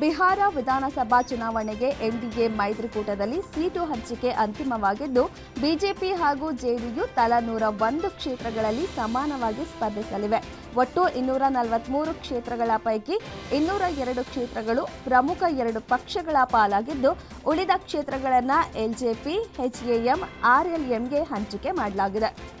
ಬಿಹಾರ ವಿಧಾನಸಭಾ ಚುನಾವಣೆಗೆ NDA ಮೈತ್ರಿಕೂಟದಲ್ಲಿ seat ಹಂಚಿಕೆ ಅಂತಿಮವಾಗಿದ್ದು, ಬಿಜೆಪಿ ಹಾಗೂ ಜೆಡಿಯು ತಲಾ ನೂರ ಒಂದು ಕ್ಷೇತ್ರಗಳಲ್ಲಿ ಸಮಾನವಾಗಿ ಸ್ಪರ್ಧಿಸಲಿವೆ. ಒಟ್ಟು ಇನ್ನೂರ ನಲವತ್ಮೂರು ಕ್ಷೇತ್ರಗಳ ಪೈಕಿ ಇನ್ನೂರ ಎರಡು ಕ್ಷೇತ್ರಗಳು ಪ್ರಮುಖ ಎರಡು ಪಕ್ಷಗಳ ಪಾಲಾಗಿದ್ದು, ಉಳಿದ ಕ್ಷೇತ್ರಗಳನ್ನು ಎಲ್ಜೆಪಿ ಎಚ್ಎಎಂ ಆರ್ಎಲ್ಎಂಗೆ ಹಂಚಿಕೆ ಮಾಡಲಾಗಿದೆ.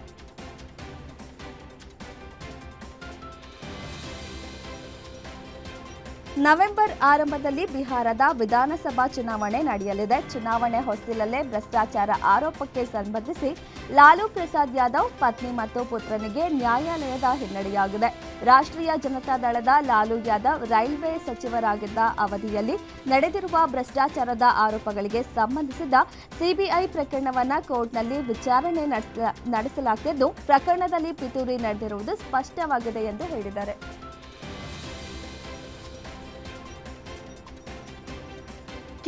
ನವೆಂಬರ್ ಆರಂಭದಲ್ಲಿ ಬಿಹಾರದ ವಿಧಾನಸಭಾ ಚುನಾವಣೆ ನಡೆಯಲಿದೆ. ಚುನಾವಣೆ ಹೊಸ್ತಿಲಲ್ಲೇ ಭ್ರಷ್ಟಾಚಾರ ಆರೋಪಕ್ಕೆ ಸಂಬಂಧಿಸಿ ಲಾಲು ಪ್ರಸಾದ್ ಯಾದವ್ ಪತ್ನಿ ಮತ್ತು ಪುತ್ರನಿಗೆ ನ್ಯಾಯಾಲಯದ ಹಿನ್ನಡೆಯಾಗಿದೆ. ರಾಷ್ಟ್ರೀಯ ಜನತಾ ದಳದ ಲಾಲು ಯಾದವ್ ರೈಲ್ವೆ ಸಚಿವರಾಗಿದ್ದ ಅವಧಿಯಲ್ಲಿ ನಡೆದಿರುವ ಭ್ರಷ್ಟಾಚಾರದ ಆರೋಪಗಳಿಗೆ ಸಂಬಂಧಿಸಿದ ಸಿಬಿಐ ಪ್ರಕರಣವನ್ನು ಕೋರ್ಟ್ನಲ್ಲಿ ವಿಚಾರಣೆ ನಡೆಸಲಾಗುತ್ತಿದ್ದು ಪ್ರಕರಣದಲ್ಲಿ ಪಿತೂರಿ ನಡೆದಿರುವುದು ಸ್ಪಷ್ಟವಾಗಿದೆ ಎಂದು ಹೇಳಿದ್ದಾರೆ.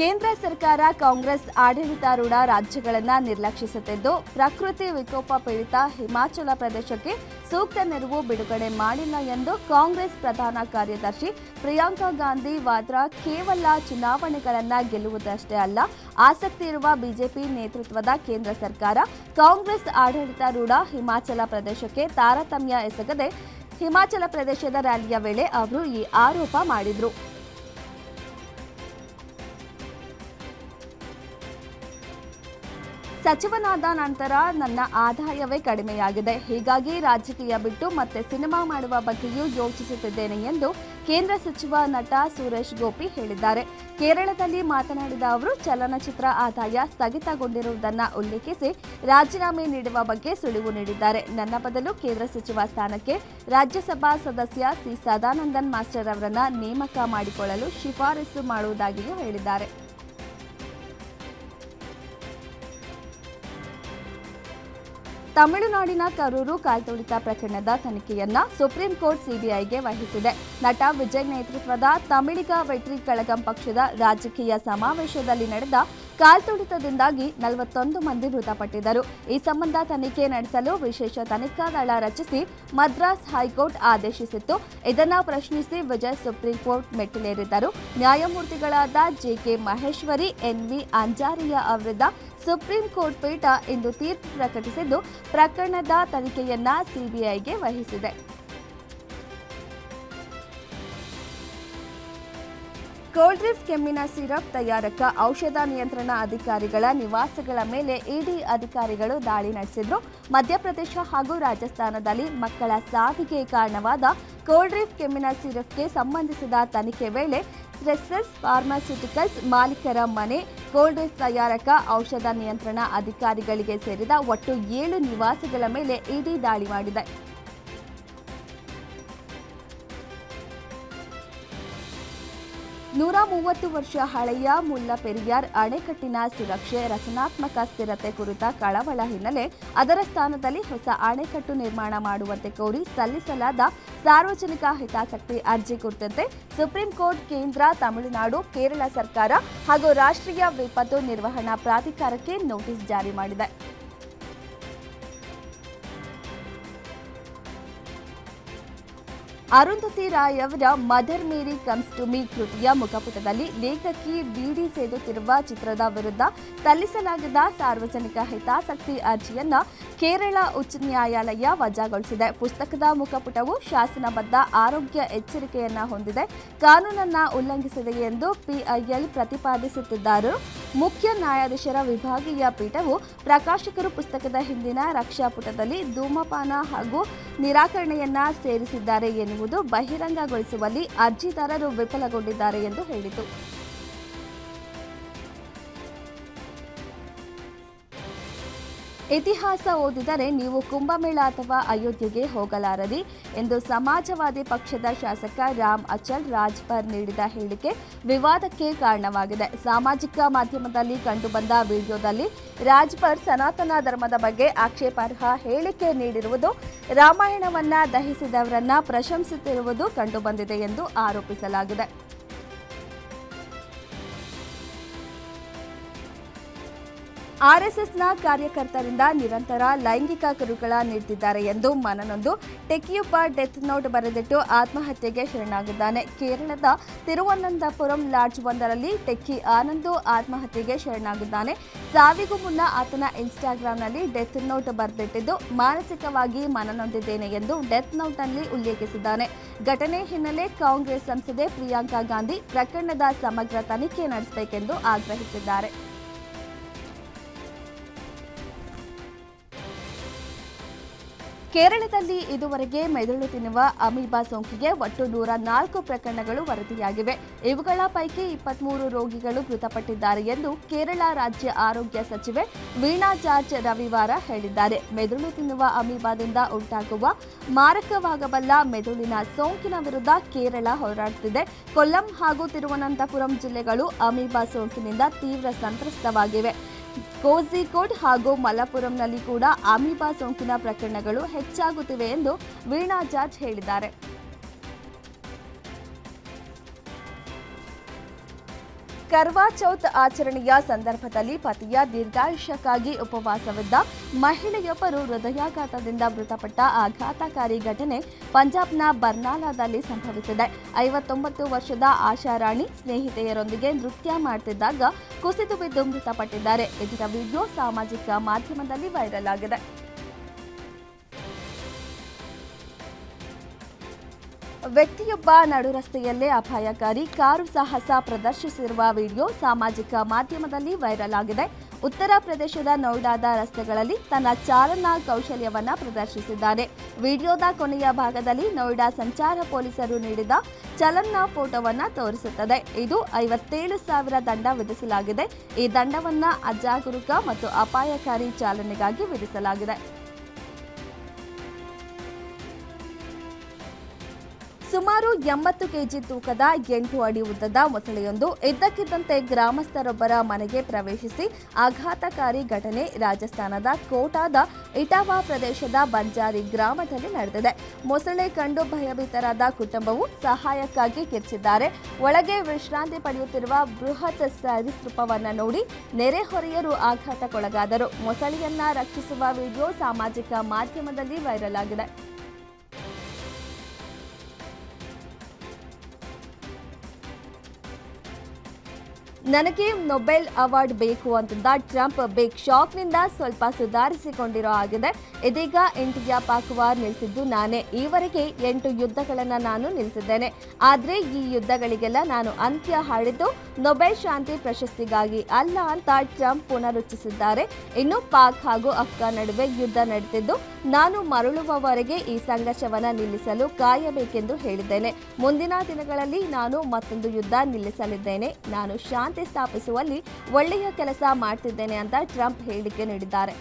ಕೇಂದ್ರ ಸರ್ಕಾರ ಕಾಂಗ್ರೆಸ್ ಆಡಳಿತಾರೂಢ ರಾಜ್ಯಗಳನ್ನು ನಿರ್ಲಕ್ಷಿಸುತ್ತಿದ್ದು, ಪ್ರಕೃತಿ ವಿಕೋಪ ಪೀಡಿತ ಹಿಮಾಚಲ ಪ್ರದೇಶಕ್ಕೆ ಸೂಕ್ತ ನೆರವು ಬಿಡುಗಡೆ ಮಾಡಿಲ್ಲ ಎಂದು ಕಾಂಗ್ರೆಸ್ ಪ್ರಧಾನ ಕಾರ್ಯದರ್ಶಿ ಪ್ರಿಯಾಂಕಾ ಗಾಂಧಿ ವಾದ್ರಾ ಕೇವಲ ಚುನಾವಣೆಗಳನ್ನು ಗೆಲ್ಲುವುದಷ್ಟೇ ಅಲ್ಲ, ಆಸಕ್ತಿ ಇರುವ ಬಿಜೆಪಿ ನೇತೃತ್ವದ ಕೇಂದ್ರ ಸರ್ಕಾರ ಕಾಂಗ್ರೆಸ್ ಆಡಳಿತಾರೂಢ ಹಿಮಾಚಲ ಪ್ರದೇಶಕ್ಕೆ ತಾರತಮ್ಯ ಎಸಗದೆ ಹಿಮಾಚಲ ಪ್ರದೇಶದ ರ್ಯಾಲಿಯ ವೇಳೆ ಅವರು ಈ ಆರೋಪ ಮಾಡಿದರು. ಸಚಿವನಾದ ನಂತರ ನನ್ನ ಆದಾಯವೇ ಕಡಿಮೆಯಾಗಿದೆ. ಹೀಗಾಗಿ ರಾಜಕೀಯ ಬಿಟ್ಟು ಮತ್ತೆ ಸಿನಿಮಾ ಮಾಡುವ ಬಗ್ಗೆಯೂ ಯೋಚಿಸುತ್ತಿದ್ದೇನೆ ಎಂದು ಕೇಂದ್ರ ಸಚಿವ ನಟ ಸುರೇಶ್ ಗೋಪಿ ಹೇಳಿದ್ದಾರೆ. ಕೇರಳದಲ್ಲಿ ಮಾತನಾಡಿದ ಅವರು, ಚಲನಚಿತ್ರ ಆದಾಯ ಸ್ಥಗಿತಗೊಂಡಿರುವುದನ್ನು ಉಲ್ಲೇಖಿಸಿ ರಾಜೀನಾಮೆ ನೀಡುವ ಬಗ್ಗೆ ಸುಳಿವು ನೀಡಿದ್ದಾರೆ. ನನ್ನ ಬದಲು ಕೇಂದ್ರ ಸಚಿವ ಸ್ಥಾನಕ್ಕೆ ರಾಜ್ಯಸಭಾ ಸದಸ್ಯ ಸಿ. ಸದಾನಂದನ್ ಮಾಸ್ಟರ್ ಅವರನ್ನು ನೇಮಕ ಮಾಡಿಕೊಳ್ಳಲು ಶಿಫಾರಸು ಮಾಡುವುದಾಗಿಯೂ ಹೇಳಿದ್ದಾರೆ. ತಮಿಳುನಾಡಿನ ಕರೂರು ಕಾಲ್ತುಳಿತ ಪ್ರಕರಣದ ತನಿಖೆಯನ್ನ ಸುಪ್ರೀಂ ಕೋರ್ಟ್ ಸಿಬಿಐಗೆ ವಹಿಸಿದೆ. ನಟ ವಿಜಯ್ ನೇತೃತ್ವದ ತಮಿಳಿಗ ವೆಟ್ರಿ ಕಳಗಂ ಪಕ್ಷದ ರಾಜಕೀಯ ಸಮಾವೇಶದಲ್ಲಿ ನಡೆದ ಕಾಲ್ತುಳಿತದಿಂದಾಗಿ ನಲವತ್ತೊಂದು ಮಂದಿ ಮೃತಪಟ್ಟಿದ್ದರು. ಈ ಸಂಬಂಧ ತನಿಖೆ ನಡೆಸಲು ವಿಶೇಷ ತನಿಖಾ ದಳ ರಚಿಸಿ ಮದ್ರಾಸ್ ಹೈಕೋರ್ಟ್ ಆದೇಶಿಸಿತ್ತು. ಇದನ್ನು ಪ್ರಶ್ನಿಸಿ ವಿಜಯ್ ಸುಪ್ರೀಂ ಕೋರ್ಟ್ ಮೆಟ್ಟಿಲೇರಿದ್ದರು. ನ್ಯಾಯಮೂರ್ತಿಗಳಾದ ಜೆಕೆ ಮಹೇಶ್ವರಿ, ಎನ್ವಿ ಅಂಜಾರಿಯಾ ಅವರಿದ್ದ ಸುಪ್ರೀಂ ಕೋರ್ಟ್ ಪೀಠ ಇಂದು ತೀರ್ಪು ಪ್ರಕಟಿಸಿದ್ದು, ಪ್ರಕರಣದ ತನಿಖೆಯನ್ನ ಸಿಬಿಐಗೆ ವಹಿಸಿದೆ. ಕೋಲ್ಡ್ರಿಫ್ ಕೆಮ್ಮಿನ ಸಿರಪ್ ತಯಾರಕ, ಔಷಧ ನಿಯಂತ್ರಣ ಅಧಿಕಾರಿಗಳ ನಿವಾಸಗಳ ಮೇಲೆ ಇಡಿ ಅಧಿಕಾರಿಗಳು ದಾಳಿ ನಡೆಸಿದ್ರು. ಮಧ್ಯಪ್ರದೇಶ ಹಾಗೂ ರಾಜಸ್ಥಾನದಲ್ಲಿ ಮಕ್ಕಳ ಸಾವಿಗೆ ಕಾರಣವಾದ ಕೋಲ್ಡ್ರಿಫ್ ಕೆಮ್ಮಿನ ಸಿರಪ್ಗೆ ಸಂಬಂಧಿಸಿದ ತನಿಖೆ ವೇಳೆ ಸ್ಟ್ರೆಸ್ಸಸ್ ಫಾರ್ಮಾಸ್ಯೂಟಿಕಲ್ಸ್ ಮಾಲೀಕರ ಮನೆ ಕೋಲ್ಡ್ರಿಫ್ ತಯಾರಕ, ಔಷಧ ನಿಯಂತ್ರಣ ಅಧಿಕಾರಿಗಳಿಗೆ ಸೇರಿದ ಒಟ್ಟು ಏಳು ನಿವಾಸಗಳ ಮೇಲೆ ಇಡಿ ದಾಳಿ ಮಾಡಿದೆ. ನೂರ ಮೂವತ್ತು ವರ್ಷ ಹಳೆಯ ಮುಲ್ಲ ಪೆರಿಯಾರ್ ಅಣೆಕಟ್ಟಿನ ಸುರಕ್ಷೆ, ರಚನಾತ್ಮಕ ಸ್ಥಿರತೆ ಕುರಿತ ಕಳವಳ ಹಿನ್ನೆಲೆ ಅದರ ಸ್ಥಾನದಲ್ಲಿ ಹೊಸ ಅಣೆಕಟ್ಟು ನಿರ್ಮಾಣ ಮಾಡುವಂತೆ ಕೋರಿ ಸಲ್ಲಿಸಲಾದ ಸಾರ್ವಜನಿಕ ಹಿತಾಸಕ್ತಿ ಅರ್ಜಿ ಕುರಿತಂತೆ ಸುಪ್ರೀಂ ಕೋರ್ಟ್ ಕೇಂದ್ರ ತಮಿಳುನಾಡು, ಕೇರಳ ಸರ್ಕಾರ ಹಾಗೂ ರಾಷ್ಟ್ರೀಯ ವಿಪತ್ತು ನಿರ್ವಹಣಾ ಪ್ರಾಧಿಕಾರಕ್ಕೆ ನೋಟಿಸ್ ಜಾರಿ ಮಾಡಿದೆ. ಅರುಂಧತಿ ರಾಯ್ ಅವರ mother Mary comes to me ಕೃತಿಯ ಮುಖಪುಟದಲ್ಲಿ ಲೇಖಕಿ ಬಿಡಿ ಸೇದುತ್ತಿರುವ ಚಿತ್ರದ ವಿರುದ್ಧ ಸಲ್ಲಿಸಲಾಗಿದ್ದ ಸಾರ್ವಜನಿಕ ಹಿತಾಸಕ್ತಿ ಅರ್ಜಿಯನ್ನ ಕೇರಳ ಉಚ್ಚ ನ್ಯಾಯಾಲಯ ವಜಾಗೊಳಿಸಿದೆ. ಪುಸ್ತಕದ ಮುಖಪುಟವು ಶಾಸನಬದ್ಧ ಆರೋಗ್ಯ ಎಚ್ಚರಿಕೆಯನ್ನು ಹೊಂದಿದೆ. ಕಾನೂನನ್ನ ಉಲ್ಲಂಘಿಸಿದೆ ಎಂದು ಪಿಐಎಲ್ ಪ್ರತಿಪಾದಿಸುತ್ತಿದ್ದಾರೆ. ಮುಖ್ಯ ನ್ಯಾಯಾಧೀಶರ ವಿಭಾಗೀಯ ಪೀಠವು ಪ್ರಕಾಶಕರು ಪುಸ್ತಕದ ಹಿಂದಿನ ರಕ್ಷಾ ಪುಟದಲ್ಲಿ ಧೂಮಪಾನ ಹಾಗೂ ನಿರಾಕರಣೆಯನ್ನ ಸೇರಿಸಿದ್ದಾರೆ ಎನ್ನುವುದು ಬಹಿರಂಗಗೊಳಿಸುವಲ್ಲಿ ಅರ್ಜಿದಾರರು ವಿಫಲಗೊಂಡಿದ್ದಾರೆ ಎಂದು ಹೇಳಿತು. ಇತಿಹಾಸ ಓದಿದರೆ ನೀವು ಕುಂಭಮೇಳ ಅಥವಾ ಅಯೋಧ್ಯೆಗೆ ಹೋಗಲಾರದಿ ಎಂದು ಸಮಾಜವಾದಿ ಪಕ್ಷದ ಶಾಸಕ ರಾಮ್ ಅಚಲ್ ರಾಜ್ಭರ್ ನೀಡಿದ ಹೇಳಿಕೆ ವಿವಾದಕ್ಕೆ ಕಾರಣವಾಗಿದೆ. ಸಾಮಾಜಿಕ ಮಾಧ್ಯಮದಲ್ಲಿ ಕಂಡುಬಂದ ವಿಡಿಯೋದಲ್ಲಿ ರಾಜ್ಭರ್ ಸನಾತನ ಧರ್ಮದ ಬಗ್ಗೆ ಆಕ್ಷೇಪಾರ್ಹ ಹೇಳಿಕೆ ನೀಡಿರುವುದು, ರಾಮಾಯಣವನ್ನ ದಹಿಸಿದವರನ್ನ ಪ್ರಶಂಸಿಸಿರುವುದು ಕಂಡುಬಂದಿದೆ ಎಂದು ಆರೋಪಿಸಲಾಗಿದೆ. ಆರ್ಎಸ್ಎಸ್ನ ಕಾರ್ಯಕರ್ತರಿಂದ ನಿರಂತರ ಲೈಂಗಿಕ ಕಿರುಕುಳ ನೀಡುತ್ತಿದ್ದಾರೆ ಎಂದು ಮನನೊಂದು ಟೆಕಿಯೊಬ್ಬ ಡೆತ್ ನೋಟ್ ಬರೆದಿಟ್ಟು ಆತ್ಮಹತ್ಯೆಗೆ ಶರಣಾಗಿದ್ದಾನೆ. ಕೇರಳದ ತಿರುವನಂತಪುರಂ ಲಾಡ್ಜ್ ಒಂದರಲ್ಲಿ ಟೆಕ್ಕಿ ಆನಂದು ಆತ್ಮಹತ್ಯೆಗೆ ಶರಣಾಗಿದ್ದಾನೆ. ಸಾವಿಗೂ ಮುನ್ನ ಆತನ ಇನ್ಸ್ಟಾಗ್ರಾಂನಲ್ಲಿ ಡೆತ್ ನೋಟ್ ಬರೆದಿಟ್ಟಿದ್ದು ಮಾನಸಿಕವಾಗಿ ಮನನೊಂದಿದ್ದೇನೆ ಎಂದು ಡೆತ್ ನೋಟ್ನಲ್ಲಿ ಉಲ್ಲೇಖಿಸಿದ್ದಾನೆ. ಘಟನೆ ಹಿನ್ನೆಲೆ ಕಾಂಗ್ರೆಸ್ ಸಂಸದೆ ಪ್ರಿಯಾಂಕಾ ಗಾಂಧಿ ಪ್ರಕರಣದ ಸಮಗ್ರ ತನಿಖೆ ನಡೆಸಬೇಕೆಂದು ಆಗ್ರಹಿಸಿದ್ದಾರೆ. ಕೇರಳದಲ್ಲಿ ಇದುವರೆಗೆ ಮೆದುಳು ತಿನ್ನುವ ಅಮೀಬಾ ಸೋಂಕಿಗೆ ಒಟ್ಟು ನೂರ ನಾಲ್ಕು ಪ್ರಕರಣಗಳು ವರದಿಯಾಗಿವೆ. ಇವುಗಳ ಪೈಕಿ ಇಪ್ಪತ್ಮೂರು ರೋಗಿಗಳು ಮೃತಪಟ್ಟಿದ್ದಾರೆ ಎಂದು ಕೇರಳ ರಾಜ್ಯ ಆರೋಗ್ಯ ಸಚಿವೆ ವೀಣಾ ಜಾರ್ಜ್ ರವಿವಾರ ಹೇಳಿದ್ದಾರೆ. ಮೆದುಳು ತಿನ್ನುವ ಅಮೀಬಾದಿಂದ ಉಂಟಾಗುವ ಮಾರಕವಾಗಬಲ್ಲ ಮೆದುಳಿನ ಸೋಂಕಿನ ವಿರುದ್ಧ ಕೇರಳ ಹೋರಾಡುತ್ತಿದೆ. ಕೊಲ್ಲಂ ಹಾಗೂ ತಿರುವನಂತಪುರಂ ಜಿಲ್ಲೆಗಳು ಅಮೀಬಾ ಸೋಂಕಿನಿಂದ ತೀವ್ರ ಸಂತ್ರಸ್ತವಾಗಿವೆ. ಕೋಝಿಕೋಡ್ ಹಾಗೂ ಮಲಪುರಂನಲ್ಲಿ ಕೂಡ ಅಮೀಬಾ ಸೋಂಕಿನ ಪ್ರಕರಣಗಳು ಹೆಚ್ಚಾಗುತ್ತಿವೆ ಎಂದು ವೀಣಾ ಜಾರ್ಜ್ ಹೇಳಿದ್ದಾರೆ. ಕರ್ವಾ ಚೌತ್ ಆಚರಣೆಯ ಸಂದರ್ಭದಲ್ಲಿ ಪತಿಯ ದೀರ್ಘಾಯುಷ್ಯಕ್ಕಾಗಿ ಉಪವಾಸವಿದ್ದ ಮಹಿಳೆಯೊಬ್ಬರು ಹೃದಯಾಘಾತದಿಂದ ಮೃತಪಟ್ಟ ಆಘಾತಕಾರಿ ಘಟನೆ ಪಂಜಾಬ್ನ ಬರ್ನಾಲಾದಲ್ಲಿ ಸಂಭವಿಸಿದೆ. ಐವತ್ತೊಂಬತ್ತು ವರ್ಷದ ಆಶಾರಾಣಿ ಸ್ನೇಹಿತೆಯರೊಂದಿಗೆ ನೃತ್ಯ ಮಾಡುತ್ತಿದ್ದಾಗ ಕುಸಿದು ಬಿದ್ದು ಮೃತಪಟ್ಟಿದ್ದಾರೆ. ಇದರ ವಿಡಿಯೋ ಸಾಮಾಜಿಕ ಮಾಧ್ಯಮದಲ್ಲಿ ವೈರಲ್ ಆಗಿದೆ. ವ್ಯಕ್ತಿಯೊಬ್ಬ ನಡು ರಸ್ತೆಯಲ್ಲೇ ಅಪಾಯಕಾರಿ ಕಾರು ಸಾಹಸ ಪ್ರದರ್ಶಿಸಿರುವ ವಿಡಿಯೋ ಸಾಮಾಜಿಕ ಮಾಧ್ಯಮದಲ್ಲಿ ವೈರಲ್ ಆಗಿದೆ. ಉತ್ತರ ಪ್ರದೇಶದ ನೋಯ್ಡಾದ ರಸ್ತೆಗಳಲ್ಲಿ ತನ್ನ ಚಾಲನಾ ಕೌಶಲ್ಯವನ್ನ ಪ್ರದರ್ಶಿಸಿದ್ದಾರೆ. ವಿಡಿಯೋದ ಕೊನೆಯ ಭಾಗದಲ್ಲಿ ನೋಯ್ಡಾ ಸಂಚಾರ ಪೊಲೀಸರು ನೀಡಿದ ಚಲನ್ನ ಫೋಟೋವನ್ನು ತೋರಿಸುತ್ತದೆ. ಇದು ಐವತ್ತೇಳು ಸಾವಿರ ದಂಡ ವಿಧಿಸಲಾಗಿದೆ. ಈ ದಂಡವನ್ನ ಅಜಾಗರೂಕ ಮತ್ತು ಅಪಾಯಕಾರಿ ಚಾಲನೆಗಾಗಿ ವಿಧಿಸಲಾಗಿದೆ. ಸುಮಾರು ಎಂಬತ್ತು ಕೆಜಿ ತೂಕದ ಎಂಟು ಅಡಿ ಉದ್ದದ ಮೊಸಳೆಯೊಂದು ಇದ್ದಕ್ಕಿದ್ದಂತೆ ಗ್ರಾಮಸ್ಥರೊಬ್ಬರ ಮನೆಗೆ ಪ್ರವೇಶಿಸಿ ಆಘಾತಕಾರಿ ಘಟನೆ ರಾಜಸ್ಥಾನದ ಕೋಟಾದ ಇಟಾವಾ ಪ್ರದೇಶದ ಬಂಜಾರಿ ಗ್ರಾಮದಲ್ಲಿ ನಡೆದಿದೆ. ಮೊಸಳೆ ಕಂಡು ಭಯಭೀತರಾದ ಕುಟುಂಬವು ಸಹಾಯಕ್ಕಾಗಿ ಕಿರ್ಚಿದ್ದಾರೆ. ಒಳಗೆ ವಿಶ್ರಾಂತಿ ಪಡೆಯುತ್ತಿರುವ ಬೃಹತ್ ಸರೀಸೃಪವನ್ನು ನೋಡಿ ನೆರೆಹೊರೆಯರು ಆಘಾತಕ್ಕೊಳಗಾದರು. ಮೊಸಳೆಯನ್ನ ರಕ್ಷಿಸುವ ವಿಡಿಯೋ ಸಾಮಾಜಿಕ ಮಾಧ್ಯಮದಲ್ಲಿ ವೈರಲ್ ಆಗಿದೆ. ನನಗೆ ನೊಬೆಲ್ ಅವಾರ್ಡ್ ಬೇಕು ಅಂತಿದ್ದ ಟ್ರಂಪ್ ಬಿಗ್ ಶಾಕ್ನಿಂದ ಸ್ವಲ್ಪ ಸುಧಾರಿಸಿಕೊಂಡಿರೋ ಆಗಿದೆ ಇದೀಗ ಇಂಡಿಯಾ ಪಾಕ್ ವಾರ್ ನಿಲ್ಲಿಸಿದ್ದು ನಾನೇ. ಈವರೆಗೆ ಎಂಟು ಯುದ್ಧಗಳನ್ನು ನಾನು ನಿಲ್ಲಿಸಿದ್ದೇನೆ ಆದರೆ ಈ ಯುದ್ಧಗಳಿಗೆಲ್ಲ ನಾನು ಅಂತ್ಯ ಹಾಡಿದ್ದು ನೊಬೆಲ್ ಶಾಂತಿ ಪ್ರಶಸ್ತಿಗಾಗಿ ಅಲ್ಲ ಅಂತ ಟ್ರಂಪ್ ಪುನರುಚ್ಚಿಸಿದ್ದಾರೆ ಇನ್ನು ಪಾಕ್ ಹಾಗೂ ಅಫ್ಘಾನ್ ನಡುವೆ ಯುದ್ಧ ನಡೆದಿದ್ದು ನಾನು ಮರಳುವವರೆಗೆ ಈ ಸಂಘರ್ಷವನ್ನ ನಿಲ್ಲಿಸಲು ಕಾಯಬೇಕೆಂದು ಹೇಳಿದ್ದೇನೆ. ಮುಂದಿನ ದಿನಗಳಲ್ಲಿ ನಾನು ಮತ್ತೊಂದು ಯುದ್ಧ ನಿಲ್ಲಿಸಲಿದ್ದೇನೆ. ನಾನು ಶಾಂತಿ ಸ್ಥಾಪಿಸುವಲ್ಲಿ ಒಳ್ಳೆಯ ಕೆಲಸ ಮಾಡ್ತಿದ್ದೇನೆ ಅಂತ ಟ್ರಂಪ್ ಹೇಳಿಕೆ ನೀಡಿದ್ದಾರೆ.